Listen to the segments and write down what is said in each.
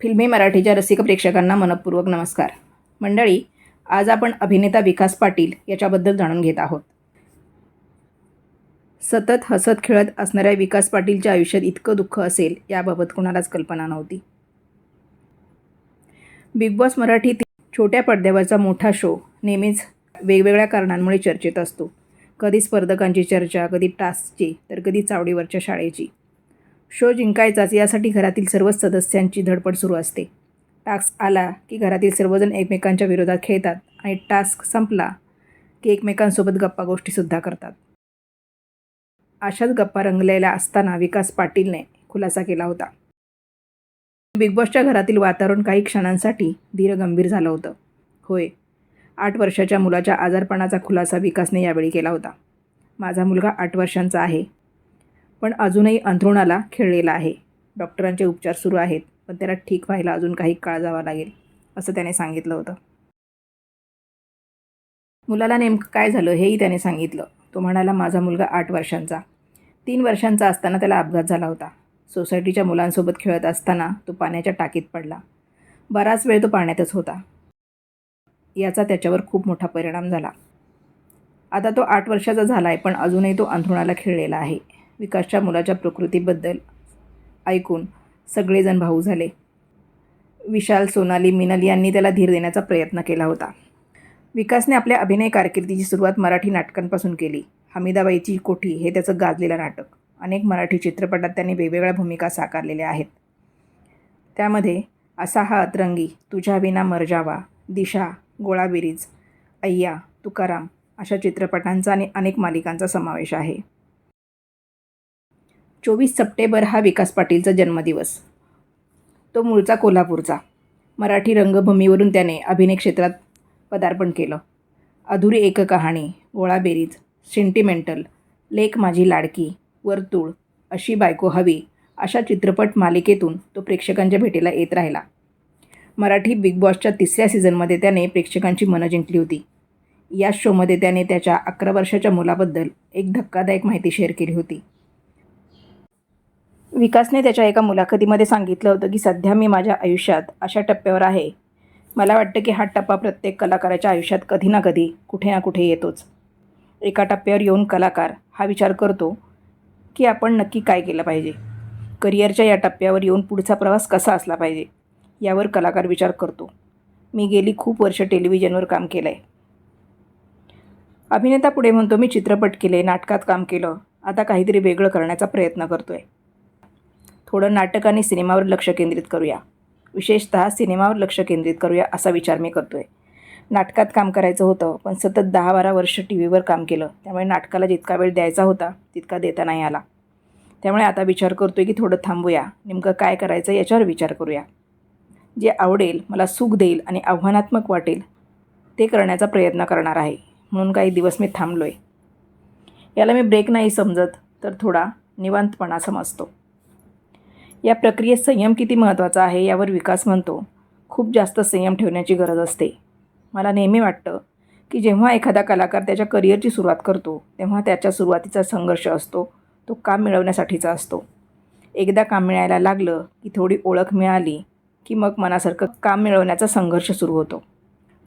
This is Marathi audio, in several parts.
फिल्मी मराठीच्या रसिक प्रेक्षकांना मनपूर्वक नमस्कार. मंडळी आज आपण अभिनेता विकास पाटील याच्याबद्दल जाणून घेत आहोत. सतत हसत खेळत असणाऱ्या विकास पाटीलच्या आयुष्यात इतकं दुःख असेल याबाबत कोणालाच कल्पना नव्हती. बिग बॉस मराठीतील छोट्या पडद्यावरचा मोठा शो नेहमीच वेगवेगळ्या कारणांमुळे चर्चेत असतो. कधी स्पर्धकांची चर्चा कधी टास्कची तर कधी चावडीवरच्या शाळेची. शो जिंकायचाच यासाठी घरातील सर्वच सदस्यांची धडपड सुरू असते. टास्क आला की घरातील सर्वजण एकमेकांच्या विरोधात खेळतात आणि टास्क संपला की एकमेकांसोबत गप्पा गोष्टीसुद्धा करतात. अशाच गप्पा रंगलेल्या असताना विकास पाटीलने खुलासा केला होता. बिग बॉसच्या घरातील वातावरण काही क्षणांसाठी धीरगंभीर झालं होतं. होय आठ वर्षाच्या मुलाच्या आजारपणाचा खुलासा विकासने यावेळी केला होता. माझा मुलगा आठ वर्षांचा आहे. पण अजूनही अंथरुणाला खेळलेला आहे. डॉक्टरांचे उपचार सुरू आहेत पण त्याला ठीक व्हायला अजून काही काळ जावा लागेल असं त्याने सांगितलं होतं. मुलाला नेमकं काय झालं हेही त्याने सांगितलं. तो म्हणाला माझा मुलगा आठ वर्षांचा. तीन वर्षांचा असताना त्याला अपघात झाला होता. सोसायटीच्या मुलांसोबत खेळत असताना तो पाण्याच्या टाकीत पडला. बराच वेळ तो पाण्यातच होता. याचा त्याच्यावर खूप मोठा परिणाम झाला. आता तो आठ वर्षाचा झाला आहे पण अजूनही तो अंथरुणाला खेळलेला आहे. विकासच्या मुलाच्या प्रकृतीबद्दल ऐकून सगळेजण भाऊ झाले. विशाल सोनाली मिनल यांनी त्याला धीर देण्याचा प्रयत्न केला होता. विकासने आपल्या अभिनय कारकिर्दीची सुरुवात मराठी नाटकांपासून केली. हमीदाबाईची कोठी हे त्याचं गाजलेलं नाटक. अनेक मराठी चित्रपटात त्यांनी वेगवेगळ्या भूमिका साकारलेल्या आहेत. त्यामध्ये असा हा अतरंगी तुझ्या विना मरजावा दिशा गोळाबिरीज अय्या तुकाराम अशा चित्रपटांचा आणि अनेक मालिकांचा समावेश आहे. चोवीस सप्टेंबर हा विकास पाटीलचा जन्मदिवस. तो मूळचा कोल्हापूरचा. मराठी रंगभूमीवरून त्याने अभिनय क्षेत्रात पदार्पण केलं. अधुरी एक कहाणी गोळाबेरीज सेंटिमेंटल लेक माझी लाडकी वर्तुळ अशी बायको हवी अशा चित्रपट मालिकेतून तो प्रेक्षकांच्या भेटीला येत राहिला. मराठी बिग बॉसच्या तिसऱ्या सीझनमध्ये त्याने प्रेक्षकांची मनं जिंकली होती. या शोमध्ये त्याने त्याच्या अकरा वर्षाच्या मुलाबद्दल एक धक्कादायक माहिती शेअर केली होती. विकासने त्याच्या एका मुलाखतीमध्ये सांगितलं होतं की सध्या मी माझ्या आयुष्यात अशा टप्प्यावर आहे. मला वाटतं की हा टप्पा प्रत्येक कलाकाराच्या आयुष्यात कधी ना कधी कुठे ना कुठे येतोच. एका टप्प्यावर येऊन कलाकार हा विचार करतो की आपण नक्की काय केलं पाहिजे. करिअरच्या या टप्प्यावर येऊन पुढचा प्रवास कसा असला पाहिजे यावर कलाकार विचार करतो. मी गेली खूप वर्ष टेलिव्हिजनवर काम केलं आहे अभिनेता पुढे म्हणतो मी चित्रपट केले नाटकात काम केलं. आता काहीतरी वेगळं करण्याचा प्रयत्न करतो आहे थोडं नाटक आणि सिनेमावर लक्ष केंद्रित करूया. विशेषतः सिनेमावर लक्ष केंद्रित करूया असा विचार मी करतो आहे नाटकात काम करायचं होतं पण सतत दहा बारा वर्ष टी व्हीवर काम केलं. त्यामुळे नाटकाला जितका वेळ द्यायचा होता तितका देता नाही आला. त्यामुळे आता विचार करतो आहे की थोडं थांबूया. नेमकं काय करायचं याच्यावर विचार करूया. जे आवडेल मला सुख देईल आणि आव्हानात्मक वाटेल ते करण्याचा प्रयत्न करणार आहे. म्हणून काही दिवस मी थांबलो आहे याला मी ब्रेक नाही समजत तर थोडा निवांतपणा समजतो. या प्रक्रियेत संयम किती महत्त्वाचा आहे यावर विकास म्हणतो. खूप जास्त संयम ठेवण्याची गरज असते. मला नेहमी वाटतं की जेव्हा एखादा कलाकार त्याच्या करिअरची सुरुवात करतो तेव्हा त्याच्या सुरुवातीचा संघर्ष असतो तो काम मिळवण्यासाठीचा असतो. एकदा काम मिळायला लागलं की थोडी ओळख मिळाली की मग मनासारखं काम मिळवण्याचा संघर्ष सुरू होतो.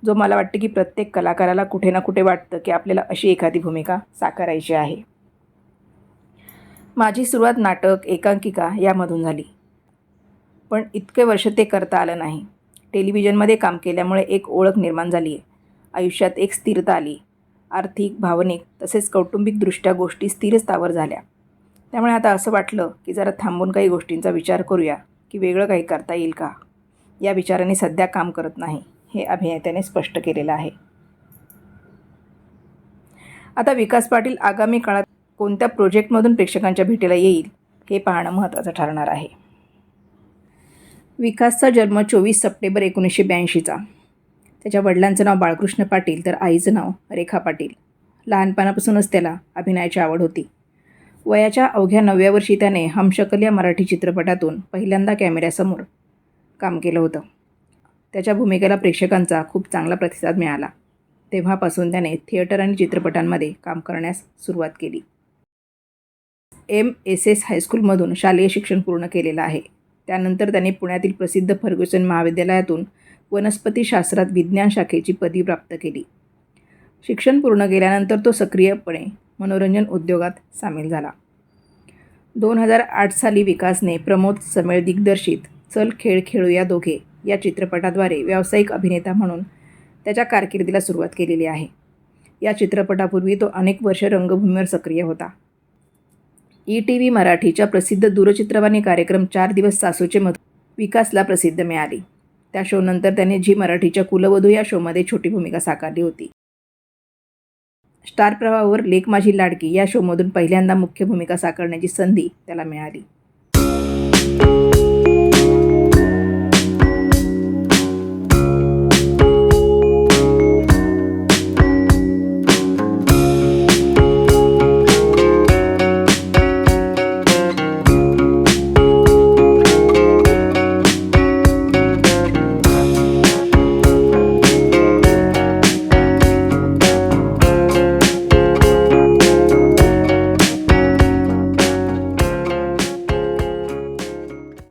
जो मला वाटतं की प्रत्येक कलाकाराला कुठे ना कुठे वाटतं की आपल्याला अशी एखादी भूमिका साकारायची आहे. माझी सुरुवात नाटक एकांकिका यामधून झाली. पण इतके वर्ष ते करता आलं नाही. टेलिव्हिजनमध्ये काम केल्यामुळे एक ओळख निर्माण झाली आहे आयुष्यात एक स्थिरता आली. आर्थिक भावनिक तसेच कौटुंबिकदृष्ट्या गोष्टी स्थिर स्थावर झाल्या. त्यामुळे आता असं वाटलं की जरा थांबून काही गोष्टींचा विचार करूया की वेगळं काही करता येईल का? या विचाराने सध्या काम करत नाही हे अभिनेत्याने स्पष्ट केलेलं आहे. आता विकास पाटील आगामी काळात कोणत्या प्रोजेक्टमधून प्रेक्षकांच्या भेटीला येईल हे पाहणं महत्त्वाचं ठरणार आहे. विकासचा जन्म चोवीस सप्टेंबर एकोणीसशे ब्याऐंशीचा. त्याच्या वडिलांचं नाव बाळकृष्ण पाटील तर आईचं नाव रेखा पाटील. लहानपणापासूनच त्याला अभिनयाची आवड होती. वयाच्या अवघ्या नवव्या वर्षी त्याने हमशकल या मराठी चित्रपटातून पहिल्यांदा कॅमेऱ्यासमोर काम केलं होतं. त्याच्या भूमिकेला प्रेक्षकांचा खूप चांगला प्रतिसाद मिळाला. तेव्हापासून त्याने थिएटर आणि चित्रपटांमध्ये काम करण्यास सुरुवात केली. एम एस एस हायस्कूलमधून शालेय शिक्षण पूर्ण केलेलं आहे. त्यानंतर त्याने पुण्यातील प्रसिद्ध फर्ग्युसन महाविद्यालयातून वनस्पतीशास्त्रात विज्ञान शाखेची पदवी प्राप्त केली. शिक्षण पूर्ण केल्यानंतर तो सक्रियपणे मनोरंजन उद्योगात सामील झाला. दोन हजार आठ साली विकासने प्रमोद समेळ दिग्दर्शित चल खेळ खेळूया दोघे या चित्रपटाद्वारे व्यावसायिक अभिनेता म्हणून त्याच्या कारकिर्दीला सुरुवात केलेली आहे. या चित्रपटापूर्वी तो अनेक वर्ष रंगभूमीवर सक्रिय होता. ई टी व्ही मराठीच्या प्रसिद्ध दूरचित्रवाणी कार्यक्रम चार दिवस सासूचे मत विकासला प्रसिद्ध मिळाली. त्या शोनंतर त्याने झी मराठीच्या कुलवधू या शोमध्ये छोटी भूमिका साकारली होती. स्टार प्रवाहावर लेख माझी लाडकी या शोमधून पहिल्यांदा मुख्य भूमिका साकारण्याची संधी त्याला मिळाली.